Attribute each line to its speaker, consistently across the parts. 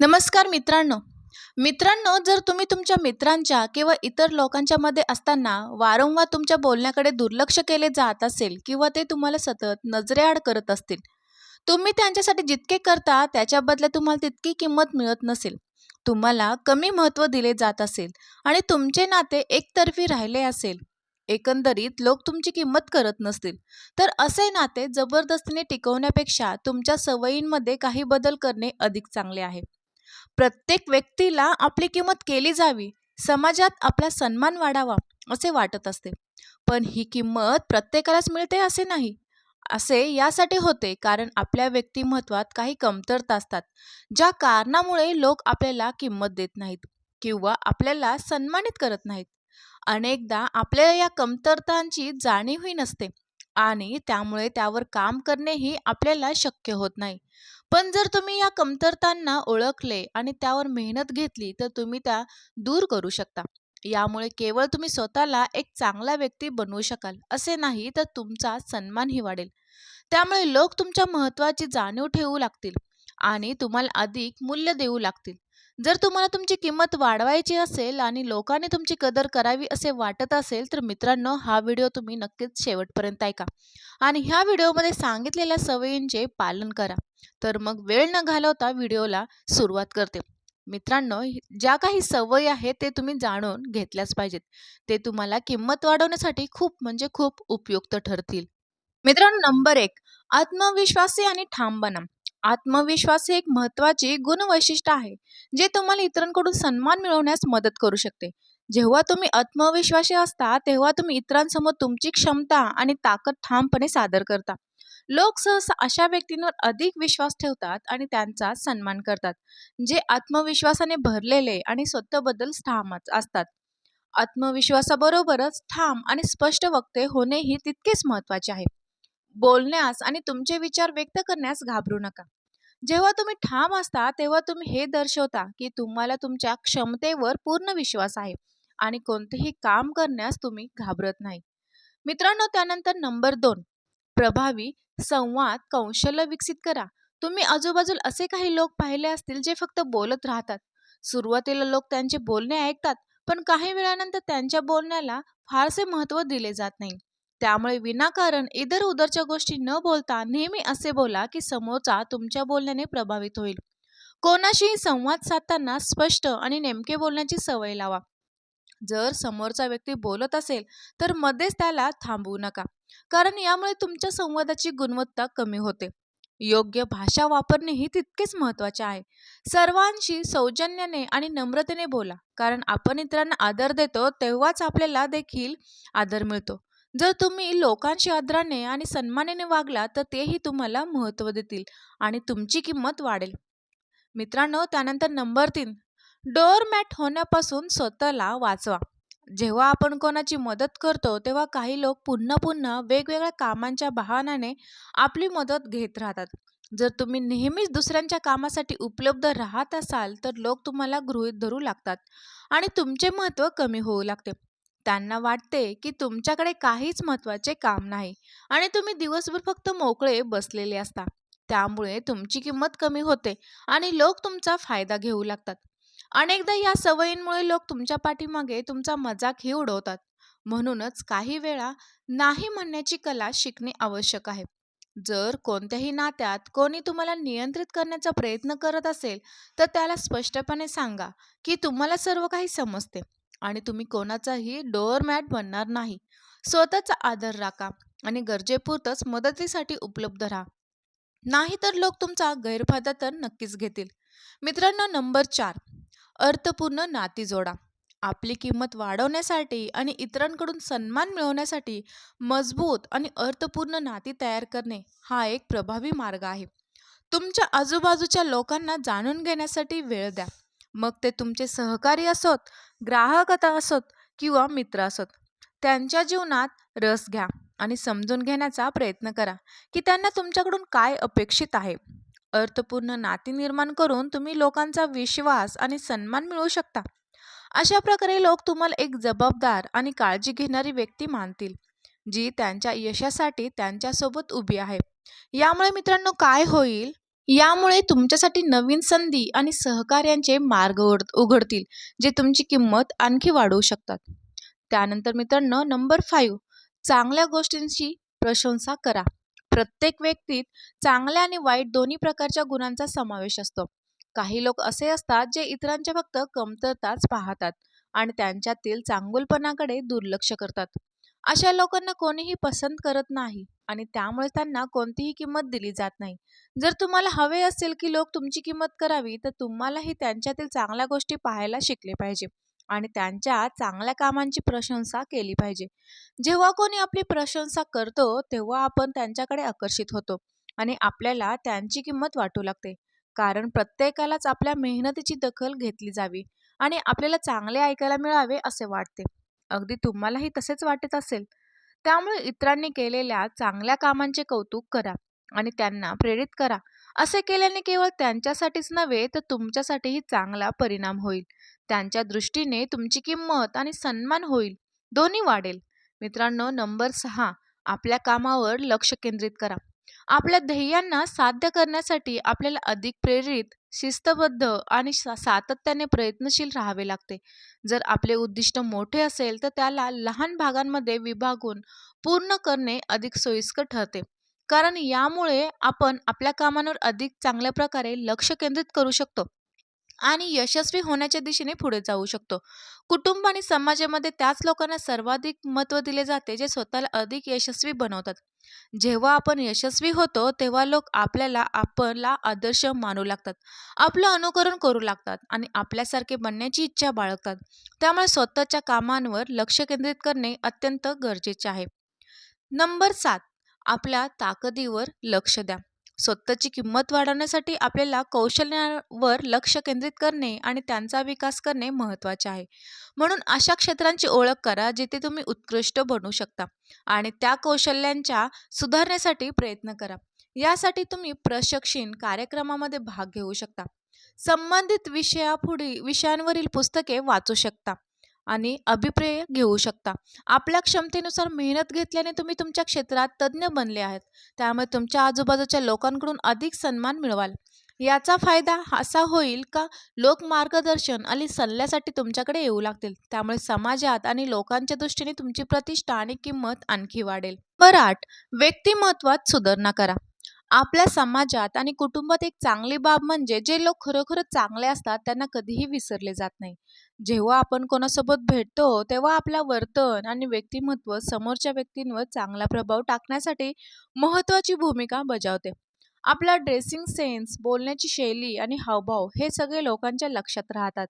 Speaker 1: नमस्कार मित्रांनो. मित्रांनो जर तुम्ही तुमच्या मित्रांच्या किंवा इतर लोकांच्या मध्ये असताना वारंवार तुमच्या बोलण्याकडे दुर्लक्ष केले जात असेल किंवा ते तुम्हाला सतत नजरेआड करत असतील तुम्ही त्यांच्यासाठी जितके करता त्याच्या बदल्यात तुम्हाला तितकी किंमत मिळत नसेल. तुम्हाला कमी महत्त्व दिले जात असेल आणि तुमचे नाते एकतर्फी राहिले असेल. एकंदरीत लोक तुमची किंमत करत नसतील. तर असे नाते जबरदस्तीने टिकवण्यापेक्षा तुमच्या सवयींमध्ये काही बदल करणे अधिक चांगले आहे. प्रत्येक व्यक्तीला आपली किंमत केली जावी. समाजात आपला सन्मान वाढावा असे वाटत असते. पण ही किंमत प्रत्येकालाच मिळते असे नाही. असे यासाठी होते कारण आपल्या व्यक्तिमत्वात काही कमतरता असतात ज्या कारणामुळे लोक आपल्याला किंमत देत नाहीत किंवा आपल्याला सन्मानित करत नाहीत. अनेकदा आपल्याला या कमतरतांची जाणीवही नसते. आणि त्यामुळे त्यावर काम करणेही आपल्याला शक्य होत नाही. पण जर तुम्ही या कमतरतांना ओळखले आणि त्यावर मेहनत घेतली तर तुम्ही त्या दूर करू शकता. यामुळे केवळ तुम्ही स्वतःला एक चांगला व्यक्ती बनवू शकाल असे नाही तर तुमचा सन्मानही वाढेल. त्यामुळे लोक तुमच्या महत्त्वाची जाणीव ठेवू लागतील आणि तुम्हाला अधिक मूल्य देऊ लागतील. जर तुम्हाला तुमची किंमत वाढवायची असेल आणि लोकांनी तुमची कदर करावी असे वाटत असेल तर मित्रांनो हा व्हिडिओ तुम्ही नक्कीच शेवटपर्यंत ऐका. आणि ह्या व्हिडिओमध्ये सांगितलेल्या सवयींचे पालन करा. तर मग वेळ न घालवता व्हिडिओला सुरुवात करते. मित्रांनो ज्या काही सवयी आहेत ते तुम्ही जाणून घेतल्याच पाहिजेत. ते तुम्हाला किंमत वाढवण्यासाठी खूप म्हणजे खूप उपयुक्त ठरतील. मित्रांनो नंबर एक आत्मविश्वासी आणि ठाम बना आत्मविश्वास हे एक महत्त्वाचे गुणवैशिष्ट्य आहे जे तुम्हाला इतरांकडून सन्मान मिळवण्यास मदत करू शकते. जेव्हा तुम्ही आत्मविश्वासी असता तेव्हा तुम्ही इतरांसमोर तुमची क्षमता आणि ताकद ठामपणे सादर करता. लोक सहसा अशा व्यक्तींवर अधिक विश्वास ठेवतात आणि त्यांचा सन्मान करतात जे आत्मविश्वासाने भरलेले आणि स्वतःबद्दल ठाम असतात. आत्मविश्वासाबरोबरच ठाम आणि स्पष्ट वक्ते होणेही तितकेच महत्त्वाचे आहे. बोलण्यास आणि तुमचे विचार व्यक्त करण्यास घाबरू नका. जेव्हा तुम्ही ठाम असता तेव्हा तुम्ही हे दर्शवता की तुम्हाला तुमच्या क्षमतेवर पूर्ण विश्वास आहे आणि कोणतेही काम करण्यास तुम्ही घाबरत नाही. मित्रांनो त्यानंतर नंबर दोन प्रभावी संवाद कौशल्य विकसित करा. तुम्ही आजूबाजूला असे काही लोक पाहिले असतील जे फक्त बोलत राहतात. सुरुवातीला लोक त्यांचे बोलणे ऐकतात पण काही वेळानंतर त्यांच्या बोलण्याला फारसे महत्त्व दिले जात नाही. त्यामुळे विनाकारण इधर उधरच्या गोष्टी न बोलता नेहमी असे बोला की समोरचा तुमच्या बोलण्याने प्रभावित होईल. कोणाशीही संवाद साधताना स्पष्ट आणि नेमके बोलण्याची सवय लावा. जर समोरचा व्यक्ती बोलत असेल तर मध्येच त्याला थांबवू नका कारण यामुळे तुमच्या संवादाची गुणवत्ता कमी होते. योग्य भाषा वापरणे ही तितकेच महत्त्वाचे आहे. सर्वांशी सौजन्याने आणि नम्रतेने बोला कारण आपण इतरांना आदर देतो तेव्हाच आपल्याला देखील आदर मिळतो. जर तुम्ही लोकांशी आदराने आणि सन्मानाने वागला तर तेही तुम्हाला महत्त्व देतील आणि तुमची किंमत वाढेल. मित्रांनो त्यानंतर नंबर तीन. डोअरमॅट होण्यापासून स्वतःला वाचवा. जेव्हा आपण कोणाची मदत करतो तेव्हा काही लोक पुन्हा पुन्हा वेगवेगळ्या कामांच्या बहाण्याने आपली मदत घेत राहतात. जर तुम्ही नेहमीच दुसऱ्यांच्या कामासाठी उपलब्ध राहत असाल तर लोक तुम्हाला गृहीत धरू लागतात आणि तुमचे महत्त्व कमी होऊ लागते. त्यांना वाटते की तुमच्याकडे काहीच महत्त्वाचे काम नाही आणि तुम्ही दिवसभर फक्त मोकळे बसलेले असता. त्यामुळे तुमची किंमत कमी होते आणि लोक तुमचा फायदा घेऊ लागतात. अनेकदा या सवयींमुळे लोक तुमच्या पाठीमागे तुमचा मजाकही उडवतात. म्हणूनच काही वेळा नाही म्हणण्याची कला शिकणे आवश्यक आहे. जर कोणत्याही नात्यात कोणी तुम्हाला नियंत्रित करण्याचा प्रयत्न करत असेल तर त्याला स्पष्टपणे सांगा की तुम्हाला सर्व काही समजते. आणि तुम्ही कोणाचाही डोअरमॅट बनणार नाही. स्वतःचा आदर राखा आणि गरजेपुरतच मदतीसाठी उपलब्ध राहा. नाही तर लोक तुमचा गैरफायदा तर नक्कीच घेतील. मित्रांनो नंबर चार अर्थपूर्ण नाती जोडा. आपली किंमत वाढवण्यासाठी आणि इतरांकडून सन्मान मिळवण्यासाठी मजबूत आणि अर्थपूर्ण नाती तयार करणे हा एक प्रभावी मार्ग आहे. तुमच्या आजूबाजूच्या लोकांना जाणून घेण्यासाठी वेळ द्या. मग ते तुमचे सहकारी असोत ग्राहक आता असोत किंवा मित्र असोत त्यांच्या जीवनात रस घ्या आणि समजून घेण्याचा प्रयत्न करा की त्यांना तुमच्याकडून काय अपेक्षित आहे. अर्थपूर्ण नाती निर्माण करून तुम्ही लोकांचा विश्वास आणि सन्मान मिळवू शकता. अशा प्रकारे लोक तुम्हाला एक जबाबदार आणि काळजी घेणारी व्यक्ती मानतील जी त्यांच्या यशासाठी त्यांच्यासोबत उभी आहे. यामुळे मित्रांनो काय होईल? यामुळे तुमच्यासाठी नवीन संधी आणि सहकार्यांचे मार्ग उघड उघडतील जे तुमची किंमत आणखी वाढवू शकतात. त्यानंतर मित्रांनो नंबर फाईव्ह चांगल्या गोष्टींची प्रशंसा करा. प्रत्येक व्यक्तीत चांगल्या आणि वाईट दोन्ही प्रकारच्या गुणांचा समावेश असतो. काही लोक असे असतात जे इतरांच्या फक्त कमतरताच पाहतात आणि त्यांच्यातील चांगुलपणाकडे दुर्लक्ष करतात. अशा लोकांना कोणीही पसंत करत नाही आणि त्यामुळे त्यांना कोणतीही किंमत दिली जात नाही. जर तुम्हाला हवे असेल की लोक तुमची किंमत करावी तर तुम्हालाही त्यांच्यातील चांगल्या गोष्टी पाहायला शिकले पाहिजे आणि त्यांच्या चांगल्या कामांची प्रशंसा केली पाहिजे. जेव्हा कोणी आपली प्रशंसा करतो तेव्हा आपण त्यांच्याकडे आकर्षित होतो आणि आपल्याला त्यांची किंमत वाटू लागते. कारण प्रत्येकालाच आपल्या मेहनतीची दखल घेतली जावी आणि आपल्याला चांगले ऐकायला मिळावे असे वाटते. अगदी तुम्हालाही तसेच वाटत असेल. त्यामुळे इतरांनी केलेल्या चांगल्या कामांचे कौतुक करा आणि त्यांना प्रेरित करा. असे केल्याने केवळ त्यांच्यासाठीच नव्हे तर तुमच्यासाठीही चांगला परिणाम होईल. त्यांच्या दृष्टीने तुमची किंमत आणि सन्मान होईल. दोन्ही वाढेल. मित्रांनो नंबर सहा आपल्या कामावर लक्ष केंद्रित करा. आपल्या ध्येयांना साध्य करण्यासाठी आपल्याला अधिक प्रेरित शिस्तबद्ध आणि सा- सातत्याने प्रयत्नशील राहावे लागते. जर आपले उद्दिष्ट मोठे असेल तर त्याला लहान भागांमध्ये विभागून पूर्ण करणे अधिक सोयीस्कर ठरते. कारण यामुळे आपण आपल्या कामांवर अधिक चांगल्या प्रकारे लक्ष केंद्रित करू शकतो आणि यशस्वी होण्याच्या दिशेने पुढे जाऊ शकतो. कुटुंब आणि समाजामध्ये त्याच लोकांना सर्वाधिक महत्त्व दिले जाते जे स्वतःला अधिक यशस्वी बनवतात. जेव्हा आपण यशस्वी होतो तेव्हा लोक आपल्याला आपला आदर्श मानू लागतात. आपलं अनुकरण करू लागतात आणि आपल्यासारखे बनण्याची इच्छा बाळगतात. त्यामुळे स्वतःच्या कामांवर लक्ष केंद्रित करणे अत्यंत गरजेचे आहे. नंबर सात आपल्या ताकदीवर लक्ष द्या. स्वतःची किंमत वाढवण्यासाठी आपल्याला कौशल्यावर लक्ष केंद्रित करणे आणि त्यांचा विकास करणे महत्त्वाचे आहे. म्हणून अशा क्षेत्रांची ओळख करा जिथे तुम्ही उत्कृष्ट बनू शकता आणि त्या कौशल्यांच्या सुधारण्यासाठी प्रयत्न करा. यासाठी तुम्ही प्रशिक्षण कार्यक्रमामध्ये भाग घेऊ शकता. संबंधित विषयापुढील विषयांवरील पुस्तके वाचू शकता. आणि अभिप्रेय घेऊ शकता. आपल्या क्षमतेनुसार मेहनत घेतल्याने तुम्ही तुमच्या क्षेत्रात तज्ज्ञ बनले आहेत. त्यामुळे तुमच्या आजूबाजूच्या लोकांकडून अधिक सन्मान मिळवाल. याचा फायदा असा होईल का? लोक मार्गदर्शन आणि सल्ल्यासाठी तुमच्याकडे येऊ लागतील. त्यामुळे समाजात आणि लोकांच्या दृष्टीने तुमची प्रतिष्ठा आणि किंमत आणखी वाढेल. नंबर आठ व्यक्तिमत्वात सुधारणा करा. आपल्या समाजात आणि कुटुंबात एक चांगली बाब म्हणजे जे लोक खरोखरच चांगले असतात त्यांना कधीही विसरले जात नाही. जेव्हा आपण कोणासोबत भेटतो तेव्हा आपल्या वर्तन आणि व्यक्तिमत्व समोरच्या व्यक्तींवर चांगला प्रभाव टाकण्यासाठी महत्त्वाची भूमिका बजावते. आपला ड्रेसिंग सेन्स बोलण्याची शैली आणि हावभाव हे सगळे लोकांच्या लक्षात राहतात.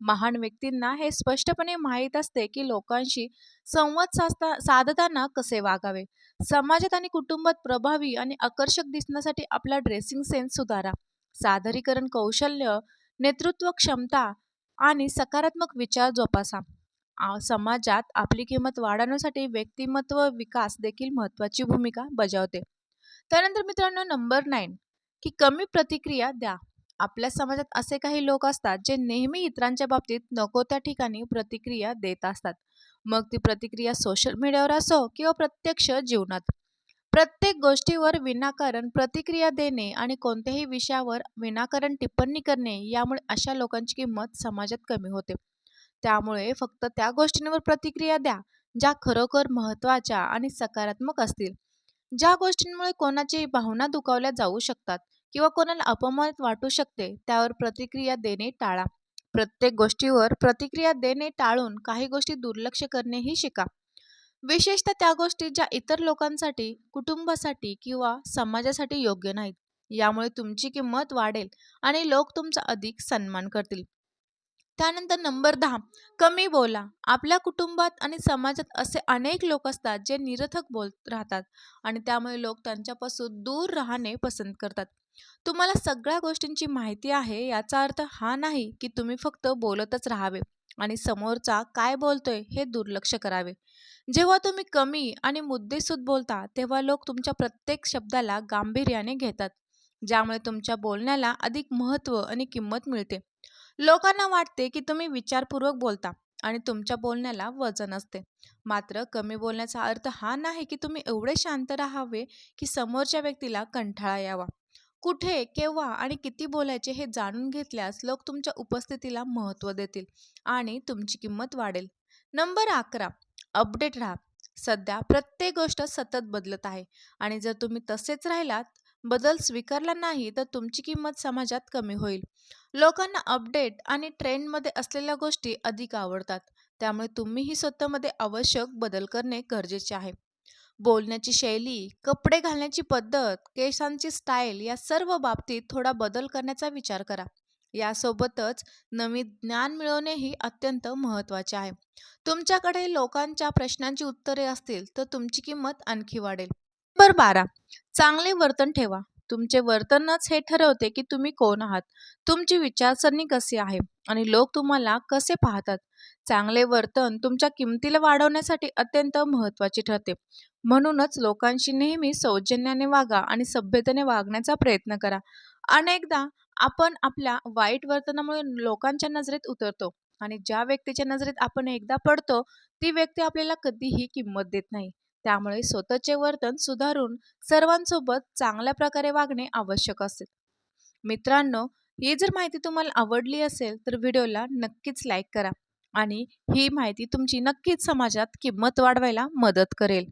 Speaker 1: महान व्यक्तींना हे स्पष्टपणे माहीत असते की लोकांशी संवाद साधता साधताना कसे वागावे? समाजात आणि कुटुंबात प्रभावी आणि आकर्षक दिसण्यासाठी आपला ड्रेसिंग सेन्स सुधारा. सादरीकरण कौशल्य नेतृत्व क्षमता आणि सकारात्मक विचार जोपासा. समाजात आपली किंमत वाढवण्यासाठी व्यक्तिमत्व विकास देखील महत्त्वाची भूमिका बजावते. त्यानंतर मित्रांनो नंबर नाईन की कमी प्रतिक्रिया द्या. आपल्या समाजात असे काही लोक असतात जे नेहमी इतरांच्या बाबतीत नको त्या ठिकाणी प्रतिक्रिया देत असतात. मग ती प्रतिक्रिया सोशल मीडियावर असो किंवा प्रत्यक्ष जीवनात. प्रत्येक गोष्टीवर विनाकारण प्रतिक्रिया देणे आणि कोणत्याही विषयावर विनाकारण टिप्पणी करणे यामुळे अशा लोकांची किंमत समाजात कमी होते. त्यामुळे फक्त त्या गोष्टींवर प्रतिक्रिया द्या ज्या खरोखर महत्त्वाच्या आणि सकारात्मक असतील. ज्या गोष्टींमुळे कोणाची भावना दुखावल्या जाऊ शकतात. किंवा कोणाला अपमानित वाटू शकते त्यावर प्रतिक्रिया देणे टाळा. प्रत्येक गोष्टीवर प्रतिक्रिया देणे टाळून काही गोष्टी दुर्लक्ष करणेही शिका. विशेषतः त्या गोष्टी ज्या इतर लोकांसाठी कुटुंबासाठी किंवा समाजासाठी योग्य नाहीत. यामुळे तुमची किंमत वाढेल आणि लोक तुमचा अधिक सन्मान करतील. त्यानंतर नंबर दहा कमी बोला. आपल्या कुटुंबात आणि समाजात असे अनेक लोक असतात जे निरर्थक बोलत राहतात आणि त्यामुळे लोक त्यांच्यापासून दूर राहणे पसंत करतात. तुम्हाला सगळ्या गोष्टींची माहिती आहे याचा अर्थ हा नाही की तुम्ही फक्त बोलतच राहावे आणि समोरचा काय बोलतोय हे दुर्लक्ष करावे. जेव्हा तुम्ही कमी आणि मुद्देसूद बोलता तेव्हा लोक तुमच्या प्रत्येक शब्दाला गांभीर्याने घेतात ज्यामुळे तुमच्या बोलण्याला अधिक महत्त्व आणि किंमत मिळते. लोकांना वाटते की तुम्ही विचारपूर्वक बोलता आणि तुमच्या बोलण्याला वजन असते. मात्र कमी बोलण्याचा अर्थ हा नाही की तुम्ही एवढे शांत राहावे की समोरच्या व्यक्तीला कंटाळा यावा. कुठे, केव्हा आणि किती बोलायचे हे जाणून घेतल्यास लोक तुमच्या उपस्थितीला महत्त्व देतील आणि तुमची किंमत वाढेल. नंबर 11. अपडेट राहा. सध्या प्रत्येक गोष्ट सतत बदलत आहे आणि जर तुम्ही तसेच राहिलात, बदल स्वीकारला नाही तर तुमची किंमत समाजात कमी होईल. लोकांना अपडेट आणि ट्रेंडमध्ये असलेल्या गोष्टी अधिक आवडतात. त्यामुळे तुम्हीही स्वतःमध्ये आवश्यक बदल करणे गरजेचे आहे. बोलण्याची शैली, कपडे घालण्याची पद्धत, केसांची स्टाईल या सर्व बाबतीत थोडा बदल करण्याचा विचार करा. यासोबतच नवीन ज्ञान मिळवणेही अत्यंत महत्त्वाचे आहे. तुमच्याकडे लोकांच्या प्रश्नांची उत्तरे असतील तर तुमची किंमत आणखी वाढेल. नंबर 12. चांगले वर्तन ठेवा. तुमचे वर्तनच हे ठरवते की तुम्ही कोण आहात, तुमची विचारसरणी कशी आहे आणि लोक तुम्हाला कसे पाहतात. चांगले वर्तन तुमच्या किंमतीला वाढवण्यासाठी अत्यंत महत्त्वाचे ठरते. म्हणूनच लोकांशी नेहमी सौजन्याने वागा आणि सभ्यतेने वागण्याचा प्रयत्न करा. अनेकदा आपण आपल्या वाईट वर्तनामुळे लोकांच्या नजरेत उतरतो आणि ज्या व्यक्तीच्या नजरेत आपण एकदा पडतो, ती व्यक्ती आपल्याला कधीही किंमत देत नाही. त्यामुळे स्वतःचे वर्तन सुधारून सर्वांसोबत चांगल्या प्रकारे वागणे आवश्यक असते. मित्रांनो, ही जर माहिती तुम्हाला आवडली असेल तर व्हिडिओला नक्कीच लाईक करा आणि ही माहिती तुमची नक्कीच समाजात किंमत वाढवायला मदत करेल.